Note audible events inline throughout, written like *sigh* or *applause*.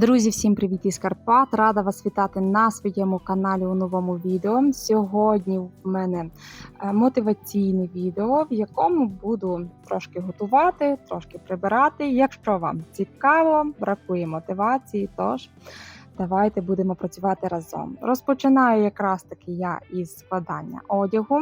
Друзі, всім привіт із Карпат! Рада вас вітати на своєму каналі у новому відео. Сьогодні в мене е, мотиваційне відео, в якому буду трошки готувати, трошки прибирати. Якщо вам цікаво, бракує мотивації, тож давайте будемо працювати разом. Розпочинаю якраз таки я із складання одягу.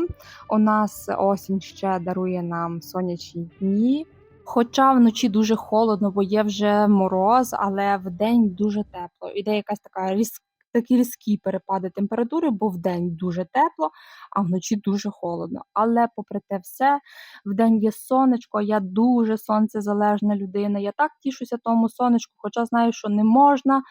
У нас осінь ще дарує нам сонячні дні. Хоча вночі дуже холодно, бо є вже мороз, але вдень дуже тепло. Іде якась така різ... такі різкі перепади температури, бо вдень дуже тепло, а вночі дуже холодно. Але попри те все, вдень є сонечко, я дуже сонцезалежна людина. Я так тішуся тому сонечку, хоча знаю, що не можна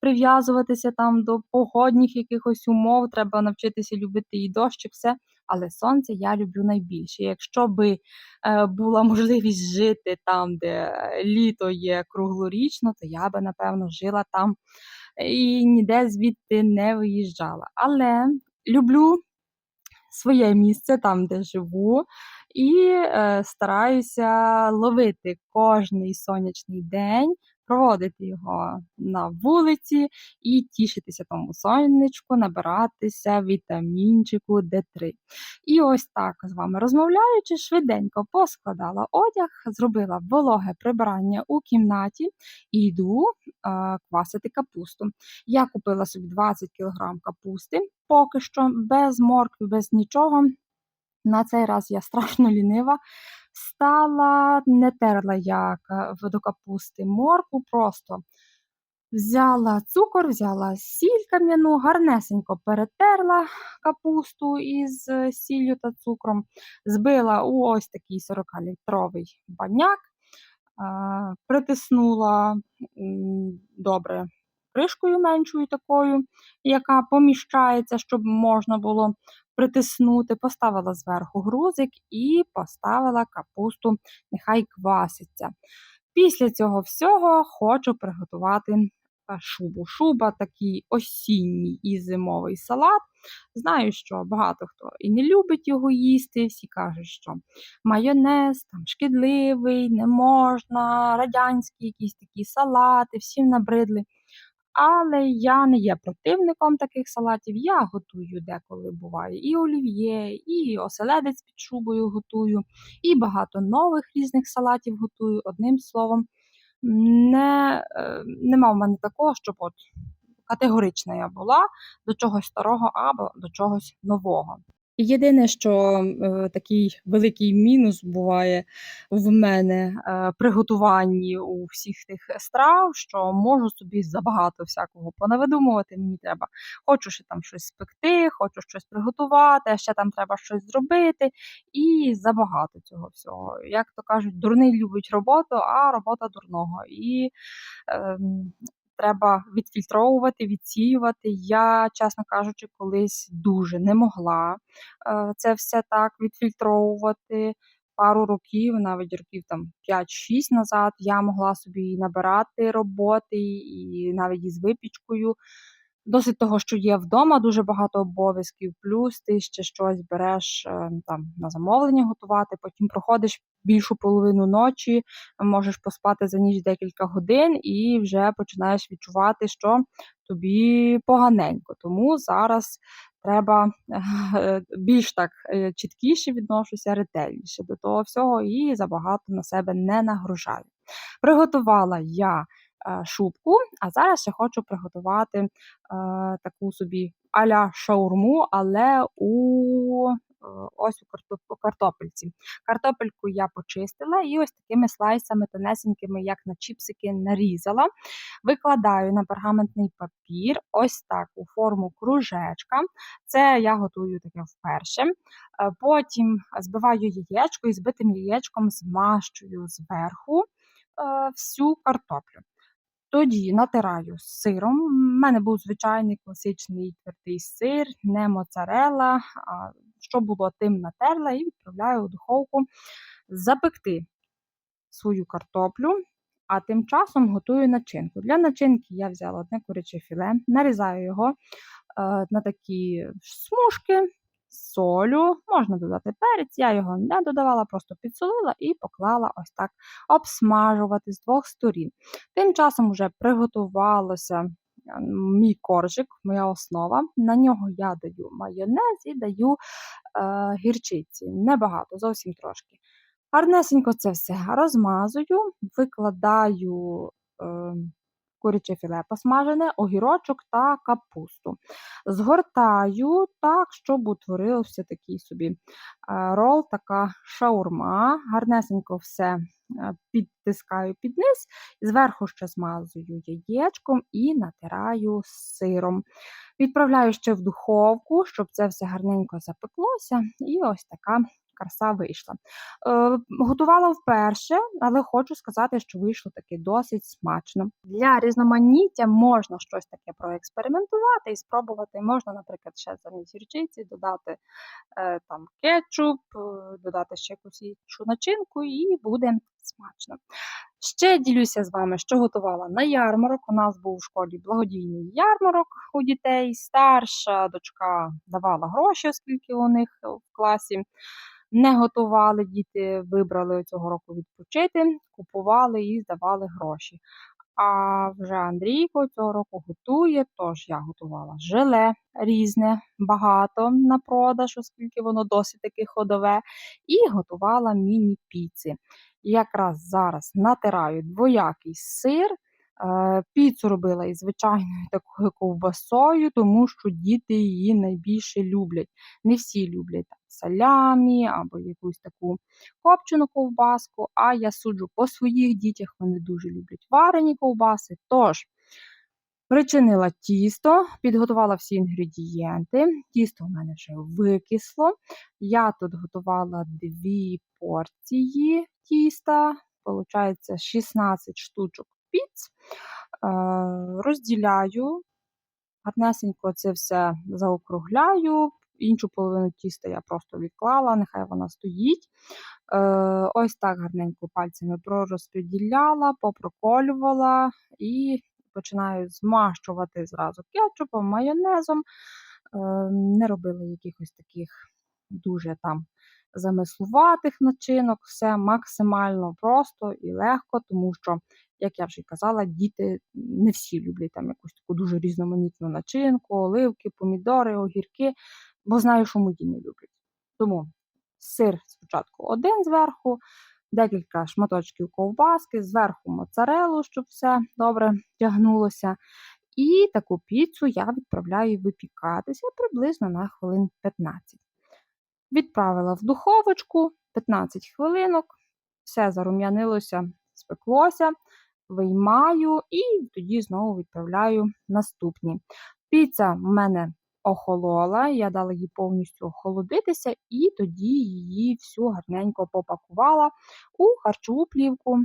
прив'язуватися там до погодних якихось умов, треба навчитися любити і дощ, і все. Але сонце я люблю найбільше. Якщо би е, була *laughs* можливість жити там, де е, літо є круглорічно, то я би напевно жила там і ніде звідти не виїжджала. Але люблю своє місце там, де живу, і е, стараюся ловити кожний сонячний день, проводити його на вулиці і тішитися тому сонечку, набиратися вітамінчику Д3. І ось так з вами розмовляючи, швиденько поскладала одяг, зробила вологе прибирання у кімнаті і йду е, квасити капусту. Я купила собі 20 кг капусти, поки що без моркви, без нічого. На цей раз я страшно лінива. Стала, не терла як е, до капусти моркву, просто взяла цукор, взяла сіль кам'яну, гарнесенько перетерла капусту із е, сіллю та цукром, збила у ось такий 40-літровий баняк, е, притиснула добре кришкою меншою такою, яка поміщається, щоб можна було притиснути, поставила зверху грузик і поставила капусту, нехай кваситься. Після цього всього хочу приготувати е, шубу. Шуба такий осінній і зимовий салат. Знаю, що багато хто і не любить його їсти. Всі кажуть, що майонез там шкідливий, не можна, радянські якісь такі салати, всім набридли. Але я не є противником таких салатів. Я готую деколи буває і олів'є, і оселедець під шубою готую, і багато нових різних салатів готую. Одним словом, не, е, нема в мене такого, щоб от категорична я була до чогось старого або до чогось нового. Єдине, що е, такий великий мінус буває в мене е, при у всіх тих страв, що можу собі забагато всякого понавидумувати. Мені треба, хочу ще там щось спекти, хочу щось приготувати, а ще там треба щось зробити, і забагато цього всього. Як то кажуть, дурний любить роботу, а робота дурного. І ем, треба відфільтровувати, відсіювати. Я, чесно кажучи, колись дуже не могла е, це все так відфільтровувати. Пару років, навіть років там 5-6 назад, я могла собі набирати роботи і навіть із випічкою. Досить того, що є вдома дуже багато обов'язків, плюс ти ще щось береш е, там на замовлення готувати, потім проходиш більшу половину ночі, можеш поспати за ніч декілька годин і вже починаєш відчувати, що тобі поганенько. Тому зараз треба е, більш так е, чіткіше відношуся, ретельніше до того всього і забагато на себе не нагружаю. Приготувала я е, шубку, а зараз я хочу приготувати е, таку собі аля шаурму, але у ось у картопельці. Картопельку я почистила і ось такими слайсами тонесенькими, як на чіпсики, нарізала. Викладаю на пергаментний папір, ось так у форму кружечка. Це я готую таке вперше. Е, Потім збиваю яєчко і збитим яєчком змащую зверху е, всю картоплю. Тоді натираю сиром. У мене був звичайний класичний твердий сир, не моцарелла. Що було, тим натерла і відправляю у духовку запекти свою картоплю. А тим часом готую начинку. Для начинки я взяла одне куряче філе, нарізаю його е, на такі смужки, солю, можна додати перець, я його не додавала, просто підсолила і поклала ось так обсмажувати з двох сторін. Тим часом вже приготувалося мій коржик, моя основа. На нього я даю майонез і даю е, гірчиці. Небагато, зовсім трошки. Гарнесенько це все розмазую, викладаю е, куряче філе посмажене, огірочок та капусту. Згортаю так, щоб утворився такий собі е, рол, така шаурма. Гарнесенько все е, підтискаю під низ, зверху ще змазую яєчком і натираю сиром. Відправляю ще в духовку, щоб це все гарненько запеклося, і ось така краса вийшла. Е, готувала вперше, але хочу сказати, що вийшло таки досить смачно. Для різноманіття можна щось таке проекспериментувати і спробувати. Можна, наприклад, ще замість гірчиці додати е, там кетчуп, е, додати ще якусь іншу начинку, і буде смачно. Ще ділюся з вами, що готувала на ярмарок. У нас був у школі благодійний ярмарок у дітей. Старша дочка давала гроші, оскільки у них в класі не готували діти, вибрали цього року відпочити, купували і здавали гроші. А вже Андрійко цього року готує, тож я готувала желе різне, багато на продаж, оскільки воно досить таки ходове, і готувала міні-піци. Якраз зараз натираю двоякий сир. Е, Піцу робила із звичайною *laughs* такою ковбасою, тому що діти її найбільше люблять. Не всі люблять там салямі або якусь таку копчену ковбаску, а я суджу по своїх дітях, вони дуже люблять варені ковбаси. Тож, причинила тісто, підготувала всі інгредієнти. Тісто у мене вже викисло. Я тут готувала дві порції тіста, виходить 16 штучок піц. Е, розділяю, гарнесенько це все заокругляю, іншу половину тіста я просто відклала, нехай вона стоїть. Е, ось так гарненько пальцями пророзподіляла, попроколювала і починаю змащувати зразу кетчупом, майонезом. Е, не робила якихось таких дуже там замислуватих начинок, все максимально просто і легко, тому що, як я вже казала, діти не всі люблять там якусь таку дуже різноманітну начинку, оливки, помідори, огірки, бо знаю, що мої не люблять. Тому сир спочатку один зверху, декілька шматочків ковбаски, зверху моцарелу, щоб все добре тягнулося. І таку піцу я відправляю випікатися приблизно на хвилин 15. Відправила в духовочку 15 хвилинок, все зарум'янилося, спеклося, виймаю і тоді знову відправляю наступні. Піца в мене охолола, я дала їй повністю охолодитися, і тоді її всю гарненько попакувала у харчову плівку.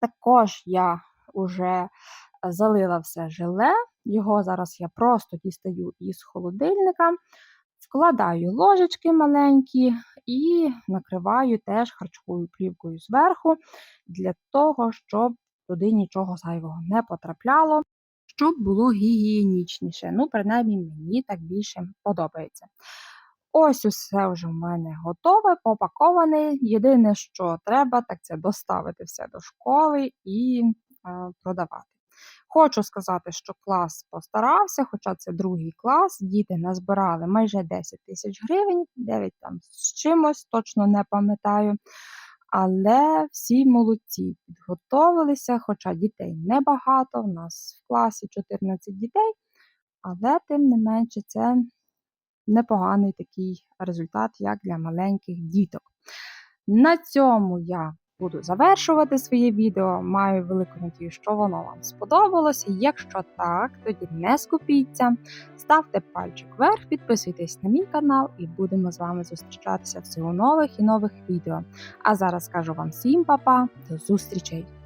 Також я вже залила все желе, його зараз я просто дістаю із холодильника. Вкладаю ложечки маленькі і накриваю теж харчовою плівкою зверху, для того, щоб туди нічого зайвого не потрапляло, щоб було гігієнічніше. Ну, принаймні, мені так більше подобається. Ось усе вже в мене готове, попаковане. Єдине, що треба, так це доставити все до школи і е, продавати. Хочу сказати, що клас постарався, хоча це другий клас, діти назбирали майже 10 тисяч гривень, 9 там з чимось, точно не пам'ятаю. Але всі молодці підготовилися, хоча дітей небагато, в нас в класі 14 дітей, але тим не менше це непоганий такий результат, як для маленьких діток. На цьому я буду завершувати своє відео. Маю велику надію, що воно вам сподобалося. Якщо так, тоді не скупіться, ставте пальчик вверх, підписуйтесь на мій канал і будемо з вами зустрічатися всього нових і нових відео. А зараз кажу вам всім па-па, до зустрічей!